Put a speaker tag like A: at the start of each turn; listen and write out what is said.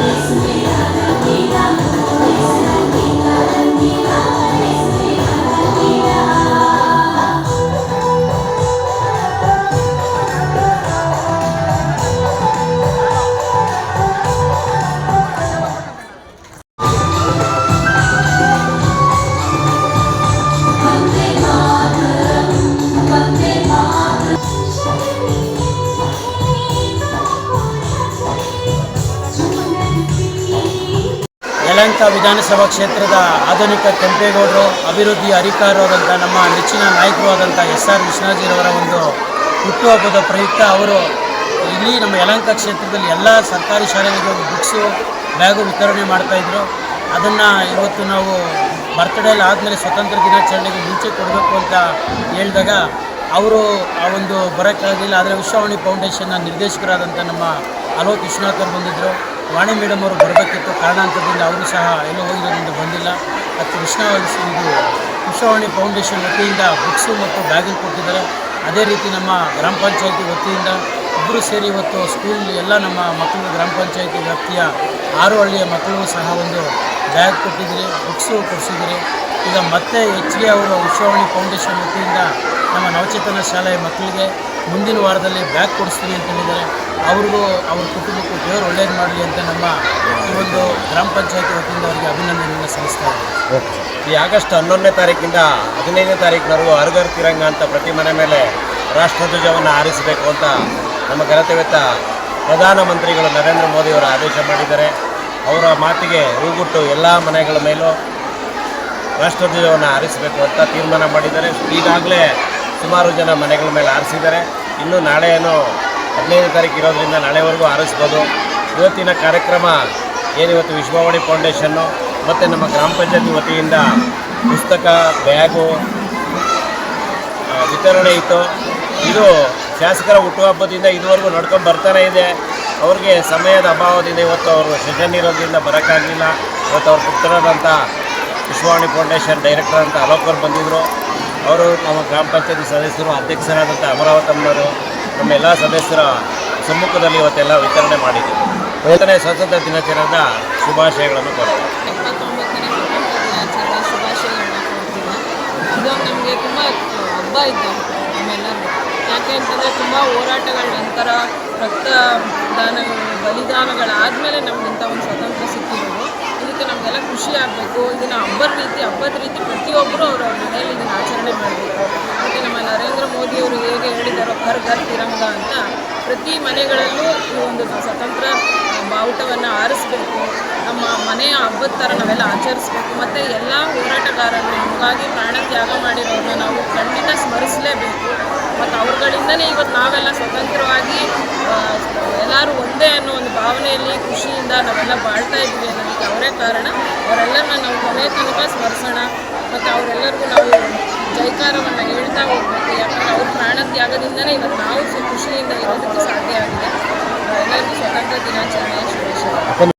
A: Yes. Yelahanka ವಿಧಾನಸಭಾ ಕ್ಷೇತ್ರದ ಆಧುನಿಕ ಕೆಂಪೇಗೌಡರು, ಅಭಿವೃದ್ಧಿ ಅಧಿಕಾರವಾದಂಥ ನಮ್ಮ ನೆಚ್ಚಿನ ನಾಯಕರು ಆದಂಥ ಎಸ್ ಆರ್ ವಿಶ್ವನಾಥ್ಜಿರವರ ಒಂದು ಹುಟ್ಟುಹಬ್ಬದ ಪ್ರಯುಕ್ತ ಅವರು ಇಲ್ಲಿ ನಮ್ಮ ಯಲಂಕ ಕ್ಷೇತ್ರದಲ್ಲಿ ಎಲ್ಲ ಸರ್ಕಾರಿ ಶಾಲೆಗಳಿಗೆ ಬುಕ್ಸು ಬ್ಯಾಗು ವಿತರಣೆ ಮಾಡ್ತಾಯಿದ್ರು ಅದನ್ನು ಇವತ್ತು ನಾವು ಬರ್ತ್ಡೇ ಆದಮೇಲೆ ಸ್ವತಂತ್ರ ದಿನಾಚರಣೆಗೆ ಮುಂಚೆ ಕೊಡಬೇಕು ಅಂತ ಹೇಳಿದಾಗ ಅವರು ಆ ಒಂದು ಬರೋಕ್ಕಾಗಲಿಲ್ಲ. ಆದರೆ ವಿಶ್ವವಾಣಿ ಫೌಂಡೇಶನ್ನ ನಿರ್ದೇಶಕರಾದಂಥ ನಮ್ಮ ಅಲೋಕ್ ವಿಶ್ವನಾಥ್ ಅವರು ಬಂದಿದ್ದರು ವಾಣಿ ಮೇಡಮ್ ಅವರು ಬರಬೇಕಿತ್ತು. ಕಾರಣಾಂತರದಿಂದ ಅವರು ಸಹ ಎಲ್ಲೋ ಹೋಗಿರೋದ್ರಿಂದ ಬಂದಿಲ್ಲ. ಮತ್ತು ಕೃಷ್ಣ ಇದು ಕೃಷ್ಣವಾಣಿ ಫೌಂಡೇಶನ್ ವತಿಯಿಂದ ಬುಕ್ಸು ಮತ್ತು ಬ್ಯಾಗಿಲ್ ಕೊಟ್ಟಿದ್ದಾರೆ. ಅದೇ ರೀತಿ ನಮ್ಮ ಗ್ರಾಮ ಪಂಚಾಯತಿ ವತಿಯಿಂದ ಇಬ್ಬರು ಸೇರಿ ಇವತ್ತು ಸ್ಕೂಲ್ ಎಲ್ಲ ನಮ್ಮ ಮಕ್ಕಳು ಗ್ರಾಮ ಪಂಚಾಯತಿ ವ್ಯಾಪ್ತಿಯ ಆರು ಹಳ್ಳಿಯ ಮಕ್ಕಳು ಸಹ ಒಂದು ಬ್ಯಾಗ್ ಕೊಟ್ಟಿದ್ದೀರಿ, ಬುಕ್ಸು ಕೊಡಿಸಿದ್ದೀರಿ. ಈಗ ಮತ್ತೆ ಹೆಚ್ಚಿಗೆ ಅವರು ವಿಶ್ವವಾಣಿ ಫೌಂಡೇಶನ್ ವತಿಯಿಂದ ನಮ್ಮ ನವಚೇತನ ಶಾಲೆಯ ಮಕ್ಕಳಿಗೆ ಮುಂದಿನ ವಾರದಲ್ಲಿ ಬ್ಯಾಗ್ ಕೊಡಿಸ್ತೀನಿ ಅಂತ ಹೇಳಿದ್ದಾರೆ. ಅವ್ರಿಗೂ ಅವ್ರ ಕುಟುಂಬಕ್ಕೂ ದೇವರು ಒಳ್ಳೇದು ಮಾಡಲಿ ಅಂತ ನಮ್ಮ ಈ ಒಂದು ಗ್ರಾಮ ಪಂಚಾಯತಿ ವತಿಯಿಂದ ಅವರಿಗೆ ಅಭಿನಂದನೆಯನ್ನು ಸಲ್ಲಿಸ್ತಾ ಇದ್ದೀವಿ
B: ಈ ಆಗಸ್ಟ್ ಹನ್ನೊಂದನೇ ತಾರೀಕಿಂದ ಹದಿನೈದನೇ ತಾರೀಕಿನವರೆಗೂ ಅರ್ಗರ್ ತಿರಂಗ ಅಂತ ಪ್ರತಿ ಮನೆ ಮೇಲೆ ರಾಷ್ಟ್ರಧ್ವಜವನ್ನು ಹಾರಿಸಬೇಕು ಅಂತ ನಮ್ಮ ಘನತೆವೆತ್ತ ಪ್ರಧಾನಮಂತ್ರಿಗಳು ನರೇಂದ್ರ ಮೋದಿಯವರು ಆದೇಶ ಮಾಡಿದ್ದಾರೆ. ಅವರ ಮಾತಿಗೆ ಹೂಗುಟ್ಟು ಎಲ್ಲ ಮನೆಗಳ ಮೇಲೂ ರಾಷ್ಟ್ರಧ್ವಜವನ್ನು ಹಾರಿಸಬೇಕು ಅಂತ ತೀರ್ಮಾನ ಮಾಡಿದ್ದಾರೆ. ಈಗಾಗಲೇ ಸುಮಾರು ಜನ ಮನೆಗಳ ಮೇಲೆ ಆರಿಸಿದ್ದಾರೆ. ಇನ್ನು ನಾಳೆ ಏನು ಹದಿನೈದು ತಾರೀಕು ಇರೋದ್ರಿಂದ ನಾಳೆವರೆಗೂ ಆರಿಸ್ಬೋದು. ಇವತ್ತಿನ ಕಾರ್ಯಕ್ರಮ ಏನಿವತ್ತು ವಿಶ್ವವಾಣಿ ಫೌಂಡೇಶನ್ನು ಮತ್ತು ನಮ್ಮ ಗ್ರಾಮ ಪಂಚಾಯತಿ ವತಿಯಿಂದ ಪುಸ್ತಕ, ಬ್ಯಾಗು ವಿತರಣೆ ಇತ್ತು. ಇದು ಶಾಸಕರ ಹುಟ್ಟುಹಬ್ಬದಿಂದ ಇದುವರೆಗೂ ನಡ್ಕೊಂಡು ಬರ್ತಾನೆ ಇದೆ. ಅವ್ರಿಗೆ ಸಮಯದ ಅಭಾವದಿಂದ ಇವತ್ತು ಅವರು ಸೆಷನ್ ಇರೋದ್ರಿಂದ ಬರೋಕ್ಕಾಗಲಿಲ್ಲ. ಇವತ್ತು ಅವ್ರ ಪುತ್ರರಾದಂಥ ವಿಶ್ವವಾಣಿ ಫೌಂಡೇಶನ್ ಡೈರೆಕ್ಟರ್ ಅಂತ ಅಲೋಕರ್ ಬಂದಿದ್ದರು ಅವರು ನಮ್ಮ ಗ್ರಾಮ ಪಂಚಾಯತಿ ಸದಸ್ಯರು, ಅಧ್ಯಕ್ಷರಾದಂಥ ಅಮರಾವತಮ್ಮರು ನಮ್ಮ ಎಲ್ಲ ಸದಸ್ಯರ ಸಮ್ಮುಖದಲ್ಲಿ ಇವತ್ತೆಲ್ಲ ವಿತರಣೆ ಮಾಡಿದ್ದೀವಿ ಐದನೇ ಸ್ವಾತಂತ್ರ್ಯ ದಿನಾಚರಣೆದ ಶುಭಾಶಯಗಳನ್ನು
C: ಕೊಡ್ತೀವಿ ನಮಗೆ ತುಂಬ ಹಬ್ಬ ಇದ್ದ ನಮ್ಮೆಲ್ಲರೂ ಯಾಕೆ ಅಂತಂದರೆ ತುಂಬ ಹೋರಾಟಗಳ ನಂತರ ರಕ್ತದಾನಗಳು ಬಲಿದಾನಗಳಾದಮೇಲೆ ನಮ್ಗೆ ಇಂಥ ಒಂದು ಸ್ವಾತಂತ್ರ್ಯ ಸಿಕ್ಕಿರೋದು ಇದಕ್ಕೆ ನಮಗೆಲ್ಲ ಖುಷಿ ಆಗಬೇಕು. ಇದನ್ನು ಹಬ್ಬದ ರೀತಿ ಹಬ್ಬದ ರೀತಿ ಪ್ರತಿಯೊಬ್ಬರು ಅವ್ರ ಮನೆಯಲ್ಲಿ ಇದನ್ನು ಆಚರಣೆ ಮಾಡಬೇಕು ಮತ್ತು ನಮ್ಮ ನರೇಂದ್ರ ಮೋದಿಯವರು ಹೇಗೆ ತಿರಂಗ ಅಂತ ಪ್ರತಿ ಮನೆಗಳಲ್ಲೂ ಈ ಒಂದು ಸ್ವತಂತ್ರ ಬಾವುಟವನ್ನು ಆರಿಸ್ಬೇಕು. ನಮ್ಮ ಮನೆಯ ಹಬ್ಬದ ಥರ ನಾವೆಲ್ಲ ಆಚರಿಸ್ಬೇಕು. ಮತ್ತು ಎಲ್ಲ ಹೋರಾಟಗಾರರು ನಮಗಾಗಿ ಪ್ರಾಣ ತ್ಯಾಗ ಮಾಡಿರೋರನ್ನ ನಾವು ಖಂಡಿತ ಸ್ಮರಿಸಲೇಬೇಕು. ಮತ್ತು ಅವ್ರಗಳಿಂದಲೇ ಇವತ್ತು ನಾವೆಲ್ಲ ಸ್ವತಂತ್ರವಾಗಿ ಎಲ್ಲರೂ ಒಂದೇ ಅನ್ನೋ ಒಂದು ಭಾವನೆಯಲ್ಲಿ, ಖುಷಿಯಿಂದ ನಾವೆಲ್ಲ ಬಾಳ್ತಾ ಇದ್ದೀವಿ ಅನ್ನೋದಕ್ಕೆ ಅವರೇ ಕಾರಣ. ಅವರೆಲ್ಲರನ್ನ ನಾವು ಕೊನೆ ತನಕ ಸ್ಮರಿಸೋಣ. ಮತ್ತು ಅವರೆಲ್ಲರಿಗೂ ನಾವು ಜೈಕಾರವನ್ನು ಹೇಳ್ತಾ ಹೋಗ್ಬೇಕು. ಯಾಕಂದರೆ ಅವ್ರ ಪ್ರಾಣ ತ್ಯಾಗದಿಂದನೇ ಇವತ್ತು ನಾವು ಖುಷಿಯಿಂದ ಇರೋದಕ್ಕೆ ಸಾಧ್ಯ ಆಗಿದೆ. ಎಲ್ಲರಿಗೂ ಸ್ವತಂತ್ರ ದಿನಾಚರಣೆಯ ಶುಭಾಶಯ.